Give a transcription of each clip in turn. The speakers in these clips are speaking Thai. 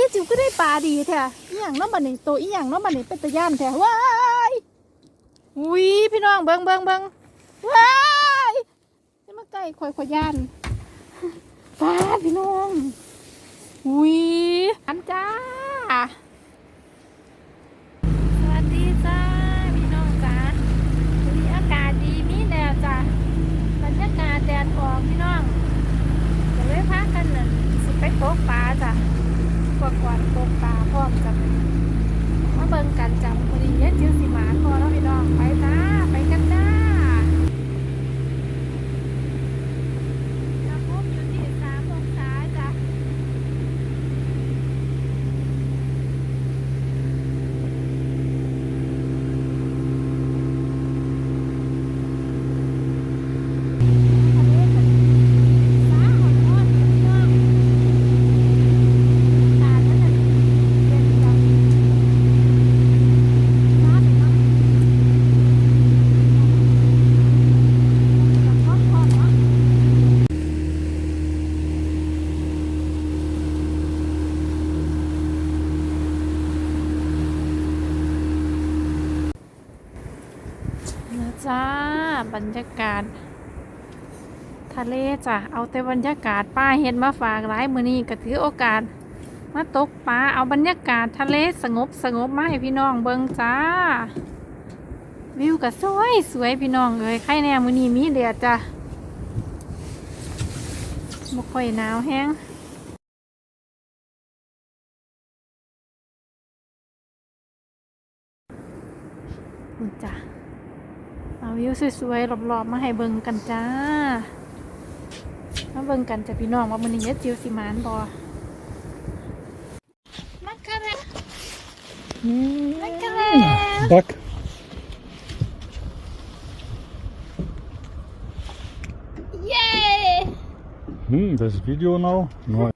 ที่จิ๋วก็ได้ปลาดีแท้อีหยังน้องบันนี่ตัวอีหยังน้องบันนี่เป็นตะย่านแท้ว้ายอุ้ยพี่น้องเบิ้งเบิ้งเบิ้งว้ายจะมาใกล้ข่อยข่อยย่านปลาพี่น้องอุ้ยอันจ้าสวัสดีจ้าพี่น้องจ้าวันนี้อากาศดีมีแดดจ้าบรรยากาศแดดออกพี่น้องจะเลยพากันนั่นสิไปตกปลาจ้ะ วากวาดตกตาพร้อมจ้ะมาเบิ่งกันจ้ะพอดีเย็ดจิ๋วสิหมานพอแล้วพี่น้องไปนจ้าอุณหภูมิอยู่ที่สามองศาจ้ะ นะจ้าบรรยากาศ ทะเลจ้ะเอาแต่บรรยากาศป้าเห็นมาฝากหลายมือนี้ก็ถือโอกาส มาตกปลาเอาบรรยากาศทะเลสงบสงบมาให้พี่น้องเบิงจ้า วิวก็สวยสวยพี่น้องเลยใครแน่มือนี้มีแดดจ้ะบ่ค่อยหนาวแห้งจ้ะเอาวิวสวยๆรอบๆมาให้เบิ่งกันจ้า มาเบิ่งกันจ้ะพี่น้องว่ามันนี้เย็ดจิวสิหมานบ่มักกะเรมักกะเร Bak. Yay! Hmm, there's video now. No.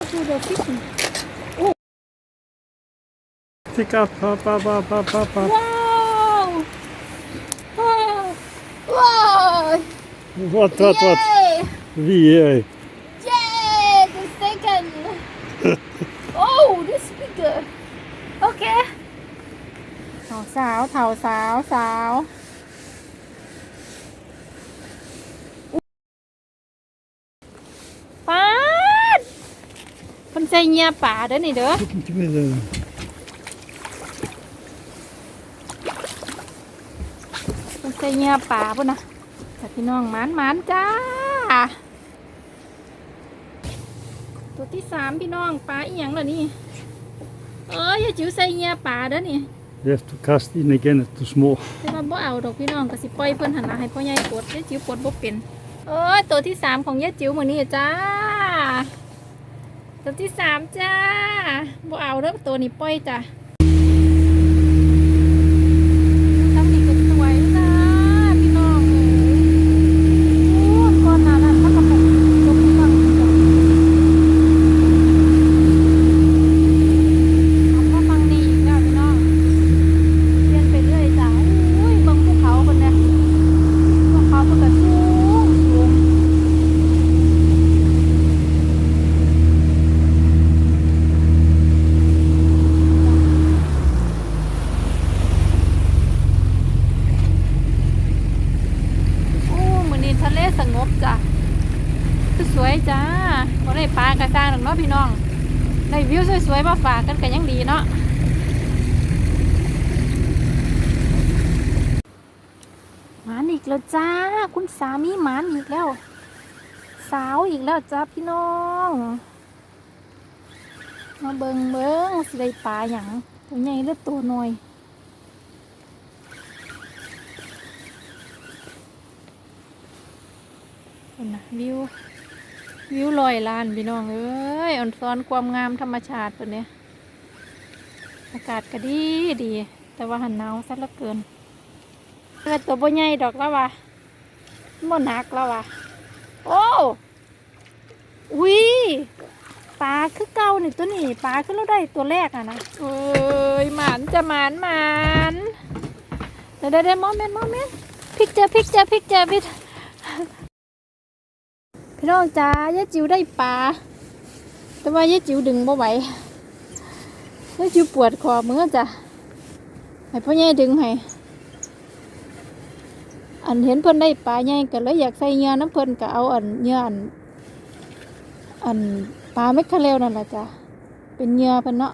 To the fishing. Pick up, up, up, up, up, up, up. Wow! What, what, what? Yay! Vi är... Yay! The second! oh, this bigger. Okay. เถาสาวเถาสาวสาวปาดคนใจเงียป่าเด้อนี่เด้อ Look into me there. คนใจเงียป่าพุ่นนะ แต่พี่น้องหมานหมานจ้า ตัวที่สามพี่น้องปลาอีหยังเหรอนี่ เอ้ยอย่าจิ๋วใส่เงียป่าเด้อนี่ You have to cast in again, it's too small. แต่ว่าบ่เอาดอกพี่น้องก็สิปล่อยเพิ่นหันหน้าให้พ่อใหญ่ปลดยายจิ๋วปลดบ่เป็นเอ้ยตัวที่สามของยายจิ๋วมื้อนี้จ้า ตัวที่สามจ้าบ่เอาเด้อตัวนี้ปล่อยจ้ะทำนี่ก็สวยจ้าพี่น้องเอ้ยโอ้ยก่อนหน้านั้นมันก็เป็นตัวที่ฟังจ้ะเอามาฟังนี่อีกแล้วพี่น้อง เรียนไปเรื่อยจ้ะอุ้ยเบิ่งภูเขาคนเนี่ยภูเขาเพิ่นก็สูงสูงโอ้มื้อนี้ทะ เลสงบจ้ะสวยจ้าบ่ได้ปลากระซ่างหรอกเนาะพี่น้องได้วิวสวยๆมาฝากกันก็ยังดีเนาะหมานอีกแล้วจ้า คุณสามีหมานอีกแล้ว สาวอีกแล้วจ้าพี่น้องมาเบิงเบิงสิได้ปลาหยังตัวใหญ่หรือตัวน้อย เห็นนะวิว วิวลอยลานพี่น้องเอ้ยอ่อนซ้อนความงามธรรมชาติตัวเนี้ยอากาศก็ดีดี แต่ว่าหันหนาวซะเหลือเกินเกิดตัวบ่ใหญ่ดอกแล้ววะบ่หนักแล้ววะโอ้อุ้ยปลาคือเก่านี่ตัวนี้ปลาคือเราได้ตัวแรกอะนะเอ้ยหมานจะหมานหมานเดี๋ยวเดี๋ยวเดี๋ยวโมเมนต์โมเมนต์พิกเจอพิกเจอพิกเจอพิก พี่น้องจ้ายายจิ๋วได้ปลา แต่ว่ายายจิ๋วดึงบ่ไหวยายจิ๋วปวดคอมือจ้ะให้พ่อใหญ่ดึงให้ อันเห็นเพิ่นได้ปลาใหญ่ก็เลยอยากใส่เงื่อน้ำเพิ่นก็เอาอันเงื่ออันอันปลาเม็ดคาเรลนั่นแหละจ้ะ เป็นเงื่อเพิ่นเนาะ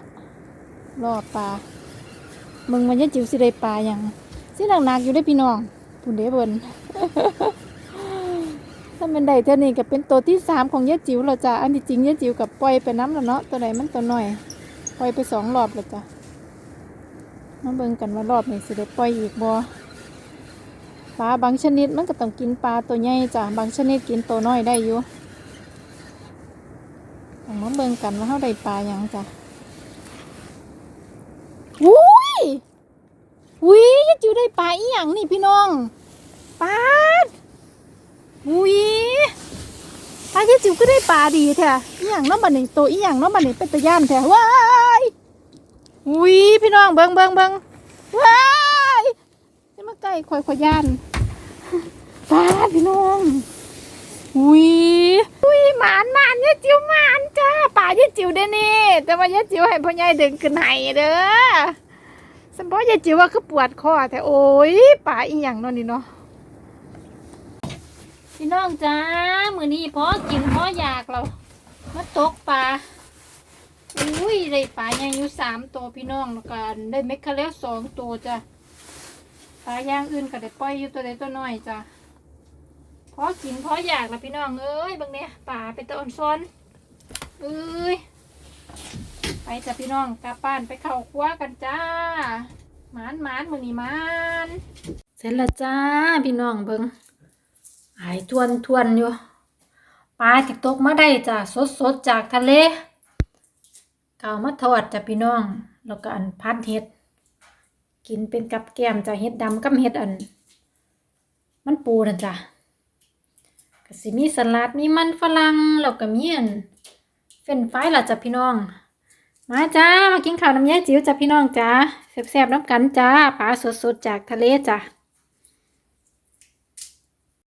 รอปลา มึงมันยายจิ๋วสิได้ปลาหยังสิหนักๆอยู่ได้พี่น้องพุ่นเด้เบิ่น มันได้เท่านี้ก็เป็นตัวที่สามของยาจิ๋วแล้วจ้ะอันที่จริงยาจิ๋วกับปล่อยไปน้ำแล้วเนาะตัวไหนมันตัวหน้อยปล่อยไปสองรอบแล้วจ้ะมาเบิ่งกันว่ารอบนี้สิได้ปล่อยอีกบ่ปลาบางชนิดมันก็ต้องกินปลาตัวใหญ่จ้ะบางชนิดกินตัวน้อยได้อยู่ต้องมาเบิ่งกันว่าเฮาได้ปลาหยังจ้ะอุ้ยอุ้ยยาจิ๋วได้ปลาอีหยังนี่พี่น้องปลา อุ้ยปลาเยจิ๋วก็ได้ปลาดีแท้อีหยังน้องบันนี่โตอีหยังน้องบันนี่เป็นตะย่านแท้ว้ายอุ้ยพี่น้องเบิงเบิงเบิงว้ายจะมาใกล้ข่อยข่อยย่านปลาพี่น้องอุ้ยอุ้ยหมานหมานเยจิ๋วหมานจ้าปลาเยจิ๋วเด้นี่ แต่ว่าเยจิ๋วให้พ่อใหญ่ดึงขึ้นให้เด้อสมพอเยจิ๋วว่าคือปวดคอแต่โอ้ยปลาอีหยังเนาะนี่เนาะ พี่น้องจ้า มือนี้พอกินพออยากเรามาตกปลา อุ้ยได้ปลาใหญ่อยู่สามตัวพี่น้องแล้วกันได้เม็ดคาเรลสองตัวจ้ะ ปลาย่างอื่นก็ได้ปล่อยอยู่ตัวใดตัวน้อยจ้ะพอกินพออยากละพี่น้องเอ้ยบางเนี้ยปลาเป็นตะอ่อนซ้อนเอ้ย ไปจ้ะพี่น้องกลับบ้านไปเข้าครัวกันจ้า หมานหมานมือนี้หมาน เสร็จแล้วจ้าพี่น้องเบิง หายทวนทวนอยู่ปลาที่ตกมาได้จ้ะสดสดจากทะเลเก่ามาทอดจ้ะพี่น้อง แล้วก็อันพันเห็ด กินเป็นกับแก้มจ้ะเห็ดดำกับเห็ดอัน มันปูนะจ้ะก็สิมีสลัดมีมันฝรั่งแล้วก็มีอันเฟรนช์ฟายล่ะจ้ะพี่น้อง มาจ้ามากินข้าวน้ำยาจิ๋วจ้ะพี่น้องจ้าแซ่บๆน้ำกันจ้าปลาสดๆจากทะเลจ้ะ